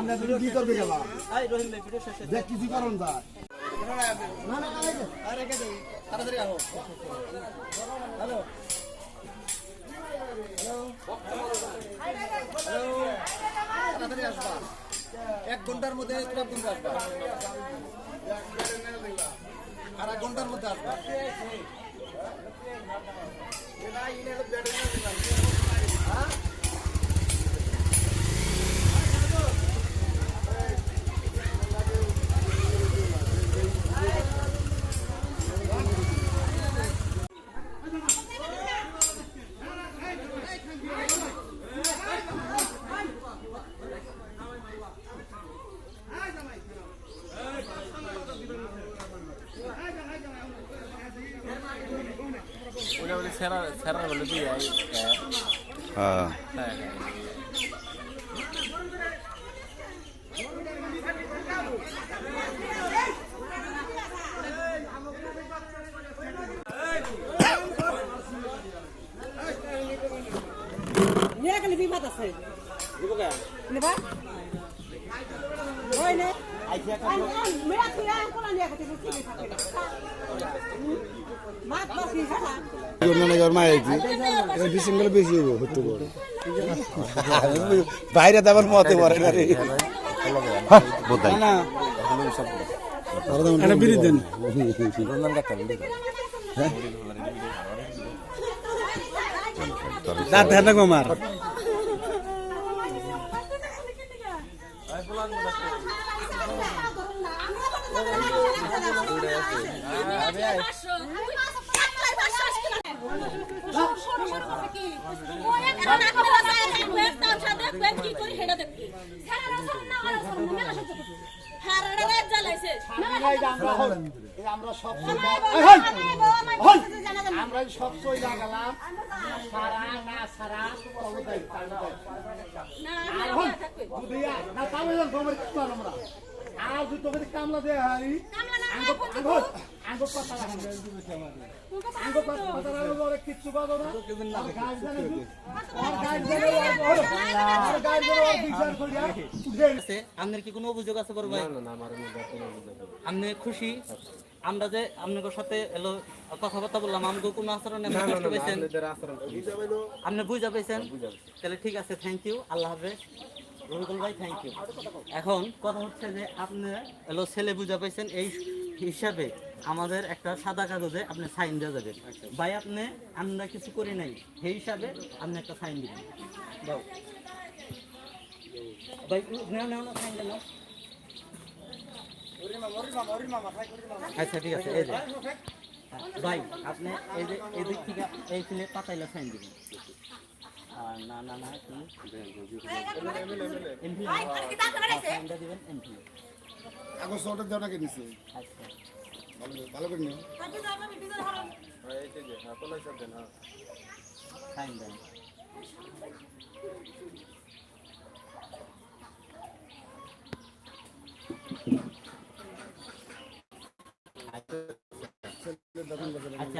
আমরা দুটো কি করবে রহিম ভাই ভিডিও শেষে দেখ কিছু করুন যায় আরে কে? দেই তাড়াতাড়ি আহো। হ্যালো। হ্যালো। তাড়াতাড়ি আসবা। এক ঘণ্টার মধ্যে আসবা। আর এক ঘণ্টার মধ্যে আসবা। হ্যাঁ। হ্যাঁ নিয়ে গেলে বিপদ আছে। নেবা? বাইরে তো আবার মতে পড়ে না রে। না দেন। দাঁত হাতে গোমার আমরা সব আমরা সব লাগালাম সারা না সারা দুদিয়া না তাহলে তোমার কি করব আমরা আর দুটো করে কামলা দেয়া হারি আঙ্গ আঙ্গ আঙ্গ পাতা লাগান আঙ্গ পাতা লাগানো বলে কিচ্ছু পাবো না আর গাছ জানে আর গাছ জানে আর গাছ জানে আর বিচার করিয়া আপনার কি কোনো অভিযোগ আছে বড় ভাই না আমার কোনো অভিযোগ আপনি খুশি আমরা যে আপনাদের সাথে এলো কথাবার্তা বললাম আমাকে কোনো আচরণে আপনি কষ্ট পেয়েছেন? আপনি বুঝা পেয়েছেন তাহলে ঠিক আছে থ্যাংক ইউ আল্লাহ হাফেজ। রবিকুল ভাই থ্যাংক ইউ এখন কথা হচ্ছে যে আপনি এলো ছেলে বুঝা পেয়েছেন এই হিসাবে আমাদের একটা সাদা কাগজে আপনি সাইন দেওয়া যাবে ভাই আপনি আমরা কিছু করি নাই সেই হিসাবে আপনি একটা সাইন দিবেন। ভাই নেও না সাইন দেন আচ্ছা ঠিক আছে এই যে। হ্যাঁ, ভাই আপনি এই যে এই দিক থেকে এই ফিলে পাতাইলে সাইন দিবেন। না না না কি? এমপি সাইনটা দিবেন এমপি আগো সরটা দেওয়া নাকি দিছে। আচ্ছা। ভালো ভালো করে নিও হ্যাঁ, এই যে, হ্যাঁ, পলাই দেন, হ্যাঁ। সাইন দেন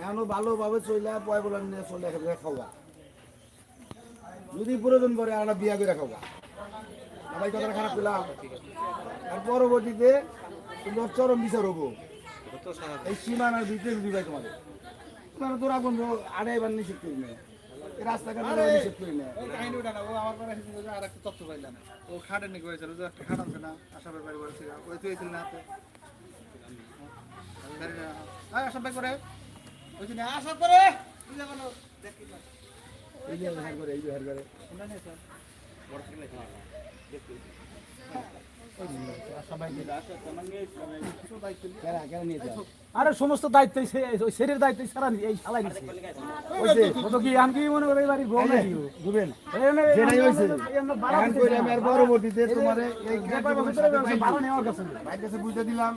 নাকি ভালোভাবে চলে পয় বলে নিয়ে চলে এখানে খাওয়া। যদি প্রয়োজন পরে আমরা বিয়া করে খাওয়া। সবাই কথাটা খারাপ পেলাম আর পরবর্তীতে তোমার চরম বিচার হব। এই সীমানার ভিতরে যদি ভাই তোমাদের। তোমার তোরা বন্ধু আড়াই বার নিষেধ করি না এই রাস্তাঘাটে নিষেধ করি না ওটা না ও আমার পরে আর একটা তথ্য পাইলাম। ও খাটে নাকি হয়েছিল যে একটা খাট না আসামের বাড়ি বলেছিল। ওই তুই না হাতে ওই জন্য যে করে যে আরে সমস্ত দায়িত্ব ওই শরীরের দায়িত্ব সারা এই শালাই নিচ্ছে হইছে ও তো কি আমি কি মনে করি এই বাড়ির বউ ও? বুঝবেন যেটাই হইছে এখন কইরা আমি আর পরবর্তীতে তোমার এই যে বাড়া নেওয়ার কাছে। ভাইয়ের কাছে বুঝতে দিলাম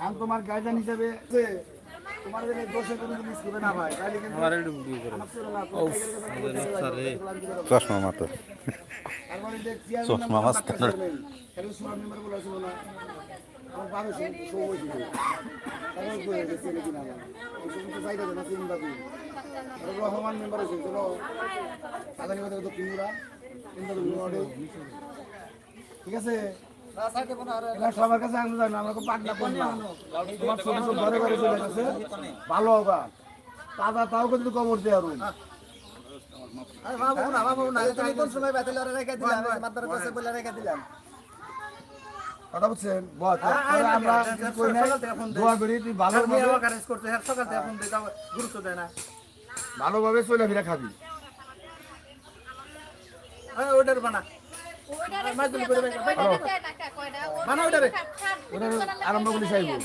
আমি তোমার গার্জিয়ান হিসেবে যে তোমার যদি দোষে কোনো জিনিস করবে না ভাই তাহলে কিন্তু আমার একটু ভিডিও করে। আমার না, তোমার টাইগারের কাছে চশমা মাতো তারপরে যে চেয়ারম্যান চশমা মেম্বার আছে। তারপরে রহমান মেম্বার দক্ষিণ ঠিক আছে? সবার কাছে আনতে যায় না আমরা তো পাটনা তোমার ছোট ছোট ঘরে ঘরে চলে গেছে ভালো হবে। তাজা তাও কিন্তু কবর দেয় আরও বল দোয়া করি তুই ভালোভাবে গুরুত্ব দেয় না। ভালোভাবে চলে ফিরে খাবি। ওইটার বানা বানা। আরম্ভ করি চাইব না।